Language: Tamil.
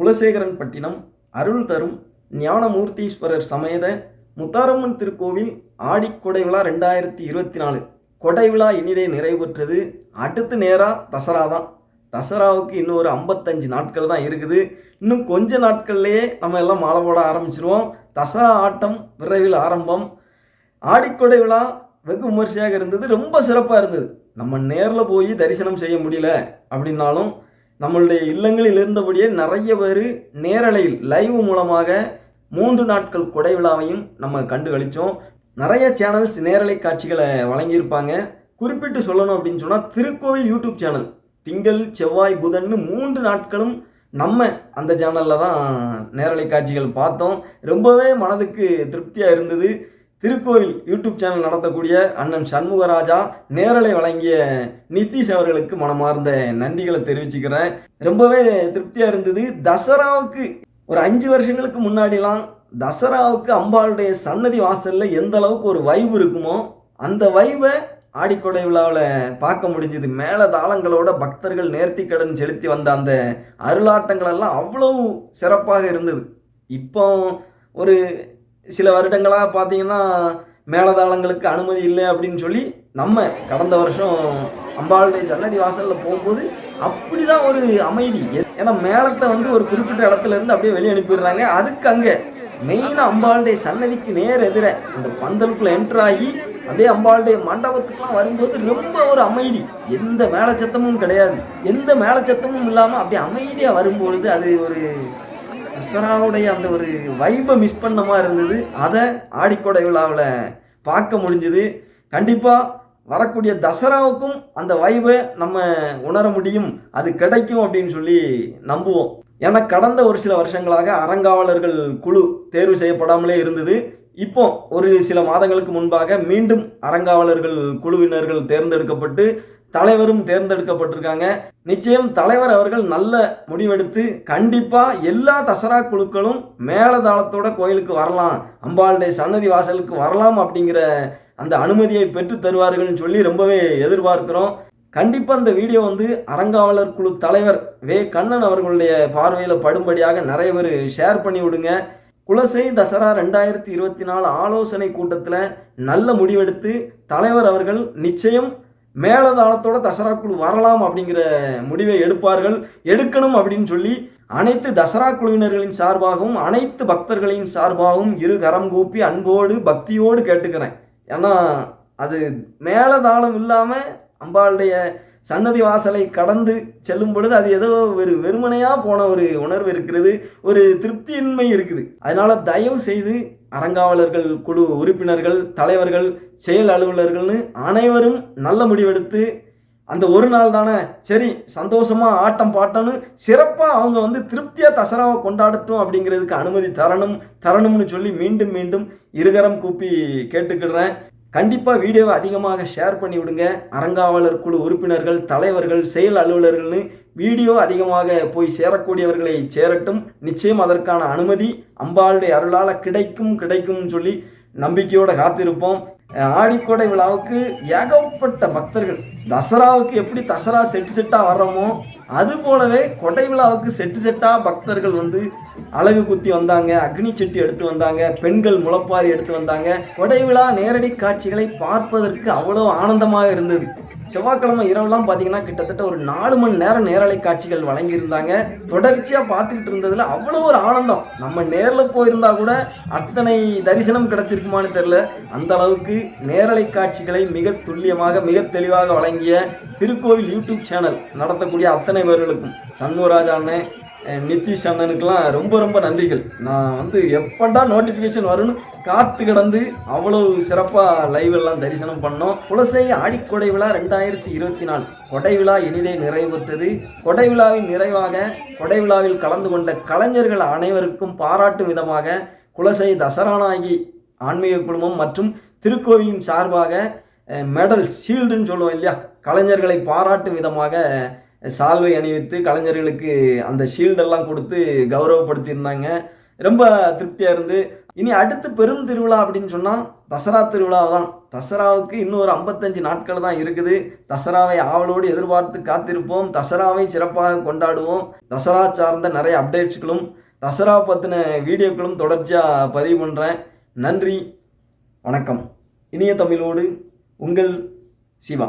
குலசேகரன் பட்டினம் அருள் தரும் ஞானமூர்த்தீஸ்வரர் சமேத முத்தாரம்மன் திருக்கோவில் ஆடிக்கொடை விழா ரெண்டாயிரத்தி இருபத்தி நாலு. கொடை விழா இனிதே நிறைவுற்றது அடுத்து நேராக தசரா தான். தசராவுக்கு இன்னும் ஒரு ஐம்பத்தஞ்சு நாட்கள் தான் இருக்குது. இன்னும் கொஞ்ச நாட்கள்லேயே நம்ம எல்லாம் மாலை போட ஆரம்பிச்சிருவோம். தசரா ஆட்டம் விரைவில் ஆரம்பம். ஆடிக்கொடை விழா வெகு விமர்சையாக இருந்தது. ரொம்ப சிறப்பாக இருந்தது. நம்ம நேரில் போய் தரிசனம் செய்ய முடியல அப்படின்னாலும் நம்மளுடைய இல்லங்களில் இருந்தபடியே நிறைய பேர் நேரலையில் லைவ் மூலமாக மூன்று நாட்கள் கொடை விழாவையும் நம்ம கண்டு கழிச்சோம் நிறைய சேனல்ஸ் நேரலை காட்சிகளை வழங்கியிருப்பாங்க. குறிப்பிட்டு சொல்லணும் அப்படின்னு சொன்னால் திருக்கோவில் யூடியூப் சேனல் திங்கள் செவ்வாய் புதன்னு மூன்று நாட்களும் நம்ம அந்த சேனலில் தான் நேரலை காட்சிகள் பார்த்தோம். ரொம்பவே மனதுக்கு திருப்தியாக இருந்தது. திருக்கோவில் யூடியூப் சேனல் நடத்தக்கூடிய அண்ணன் சண்முகராஜா நேரலை வழங்கிய நிதிஷ் அவர்களுக்கு மனமார்ந்த நன்றிகளை தெரிவிச்சுக்கிறேன். ரொம்பவே திருப்தியாக இருந்தது. தசராவுக்கு ஒரு அஞ்சு வருஷங்களுக்கு முன்னாடிலாம் தசராவுக்கு அம்பாளுடைய சன்னதி வாசலில் எந்த அளவுக்கு ஒரு வைப் இருக்குமோ அந்த வைவை ஆடிக்கொடை விழாவில் பார்க்க முடிஞ்சது. மேல தாளங்களோட பக்தர்கள் நேர்த்திக்கடன் செலுத்தி வந்த அந்த அருளாட்டங்கள் எல்லாம் சிறப்பாக இருந்தது. இப்போ ஒரு சில வருடங்களாக பார்த்தீங்கன்னா மேலதாளங்களுக்கு அனுமதி இல்லை அப்படின்னு சொல்லி நம்ம கடந்த வருஷம் அம்பாளுடைய சன்னதி வாசலில் போகும்போது அப்படி தான் ஒரு அமைதி. ஏன்னா மேளத்தை வந்து ஒரு குறிப்பிட்ட இடத்துல இருந்து அப்படியே வெளியே அனுப்பிடுறாங்க. அதுக்கு அங்கே மெயினாக அம்பாளுடைய சன்னதிக்கு நேர் எதிர அந்த பந்தலுக்குள்ளே என்டர் ஆகி அப்படியே அம்பாளுடைய மண்டபத்துக்குலாம் வரும்போது ரொம்ப ஒரு அமைதி. எந்த மேலச்சத்தமும் கிடையாது. எந்த மேலச்சத்தமும் இல்லாமல் அப்படியே அமைதியாக வரும்பொழுது அது ஒரு அசராவுடைய அந்த ஒரு வைபை மிஸ் பண்ண மாதிரி இருந்தது. அதை ஆடிக்கொடை விழாவில் பார்க்க முடிஞ்சுது. கண்டிப்பாக வரக்கூடிய தசராவுக்கும் அந்த வைபை நம்ம உணர முடியும். அது கிடைக்கும் அப்படின்னு சொல்லி நம்புவோம். ஏன்னா கடந்த ஒரு சில வருஷங்களாக அறங்காவலர்கள் குழு தேர்வு செய்யப்படாமலே இருந்தது. இப்போ ஒரு சில மாதங்களுக்கு முன்பாக மீண்டும் அறங்காவலர்கள் குழுவினர்கள் தேர்ந்தெடுக்கப்பட்டு தலைவரும் தேர்ந்தெடுக்கப்பட்டிருக்காங்க. நிச்சயம் தலைவர் அவர்கள் நல்ல முடிவெடுத்து கண்டிப்பா எல்லா தசரா குழுக்களும் மேலதாளத்தோட கோயிலுக்கு வரலாம். அம்பாளுடைய சன்னதி வாசலுக்கு வரலாம் அப்படிங்கிற அந்த அனுமதியை பெற்று தருவார்கள்னு சொல்லி ரொம்பவே எதிர்பார்க்கிறோம். கண்டிப்பாக இந்த வீடியோ வந்து அறங்காவலர் குழு தலைவர் வே. கண்ணன் அவர்களுடைய பார்வையில் படும்படியாக நிறைய பேர் ஷேர் பண்ணி விடுங்க. குலசை தசரா ரெண்டாயிரத்தி இருபத்தி நாலு ஆலோசனை கூட்டத்தில் நல்ல முடிவெடுத்து தலைவர் அவர்கள் நிச்சயம் மேலதாளத்தோட தசரா குழு வரலாம் அப்படிங்கிற முடிவை எடுப்பார்கள். எடுக்கணும் அப்படின்னு சொல்லி அனைத்து தசரா குழுவினர்களின் சார்பாகவும் அனைத்து பக்தர்களின் சார்பாகவும் இரு கரம் கூப்பி அன்போடு பக்தியோடு கேட்டுக்கிறேன். ஏன்னா அது மேலதாளம் இல்லாமல் அம்பாளுடைய சன்னதி வாசலை கடந்து செல்லும் பொழுது அது ஏதோ ஒரு வெறுமனையாக போன ஒரு உணர்வு இருக்கிறது. ஒரு திருப்தியின்மை இருக்குது. அதனால தயவு செய்து அறங்காவலர்கள் குழு உறுப்பினர்கள் தலைவர்கள் செயல் அலுவலர்கள்னு அனைவரும் நல்ல முடிவெடுத்து அந்த ஒரு நாள் தானே சரி சந்தோஷமாக ஆட்டம் பாட்டம்னு சிறப்பாக அவங்க வந்து திருப்தியாக தசராவை கொண்டாடட்டும் அப்படிங்கிறதுக்கு அனுமதி தரணும் தரணும்னு சொல்லி மீண்டும் மீண்டும் இருகரம் கூப்பி கேட்டுக்கிடுறேன். கண்டிப்பாக வீடியோவை அதிகமாக ஷேர் பண்ணி விடுங்க அறங்காவலர் குழு உறுப்பினர்கள் தலைவர்கள் செயல் அலுவலர்கள்னு வீடியோ அதிகமாக போய் சேரக்கூடியவர்களை சேரட்டும். நிச்சயம் அதற்கான அனுமதி அம்பாளுடைய அருளால் கிடைக்கும் கிடைக்கும்னு சொல்லி நம்பிக்கையோடு காத்திருப்போம். ஆடிக்கோடை விழாவுக்கு ஏகப்பட்ட பக்தர்கள். தசராவுக்கு எப்படி தசரா செட்டு செட்டாக வர்றோமோ அது போலவே கொடை விழாவுக்கு செட்டு செட்டாக பக்தர்கள் வந்து அழகு குத்தி வந்தாங்க அக்னி செட்டி எடுத்து வந்தாங்க பெண்கள் முளப்பாரி எடுத்து வந்தாங்க. கொடை விழா நேரடி காட்சிகளை பார்ப்பதற்கு அவ்வளோ ஆனந்தமாக இருந்தது. செவ்வாய்க்கிழமை இரவுலாம் பார்த்தீங்கன்னா கிட்டத்தட்ட ஒரு நாலு மணி நேரம் நேரலை காட்சிகள் வழங்கியிருந்தாங்க. தொடர்ச்சியாக பார்த்துக்கிட்டு இருந்ததில் அவ்வளோ ஒரு ஆனந்தம். நம்ம நேரில் போயிருந்தா கூட அத்தனை தரிசனம் கிடைச்சிருக்குமான்னு தெரில அந்த அளவுக்கு நேரலை காட்சிகளை மிக துல்லியமாக மிக தெளிவாக வழங்கிய திருக்கோவில் யூடியூப் சேனல் நடத்தக்கூடிய அத்தனை பேர்களுக்கும். சண்முகராஜா நிதிஷ் அண்ணனுக்கெல்லாம் ரொம்ப ரொம்ப நன்றிகள். நான் வந்து எப்படா நோட்டிஃபிகேஷன் வரும்னு காத்து கிடந்து அவ்வளவு சிறப்பாக லைவ் எல்லாம் தரிசனம் பண்ணோம். குலசை ஆடிக்கொடை விழா ரெண்டாயிரத்தி இருபத்தி நாலு. கொடை விழா இனிதே நிறைவு பெற்றது கொடை விழாவின் நிறைவாக கொடை விழாவில் கலந்து கொண்ட கலைஞர்கள் அனைவருக்கும் பாராட்டும் விதமாக குலசை தசரானாகி ஆன்மீக குழுமம் மற்றும் திருக்கோவிலின் சார்பாக மெடல் ஷீல்டுன்னு சொல்லுவோம் இல்லையா? கலைஞர்களை பாராட்டும் விதமாக சால்வை அணிவித்து கலைஞர்களுக்கு அந்த ஷீல்டெல்லாம் கொடுத்து கௌரவப்படுத்தியிருந்தாங்க. ரொம்ப திருப்தியாக இருந்து. இனி அடுத்து பெரும் திருவிழா அப்படின்னு சொன்னால் தசரா திருவிழா தான். தசராவுக்கு இன்னொரு ஐம்பத்தஞ்சு நாட்கள் தான் இருக்குது. தசராவை ஆவலோடு எதிர்பார்த்து காத்திருப்போம். தசராவை சிறப்பாக கொண்டாடுவோம். தசரா சார்ந்த நிறைய அப்டேட்ஸ்களும் தசரா பற்றின வீடியோக்களும் தொடர்ச்சியாக பதிவு பண்ணுறேன் நன்றி. வணக்கம். இனிய தமிழோடு உங்கள் சிவா.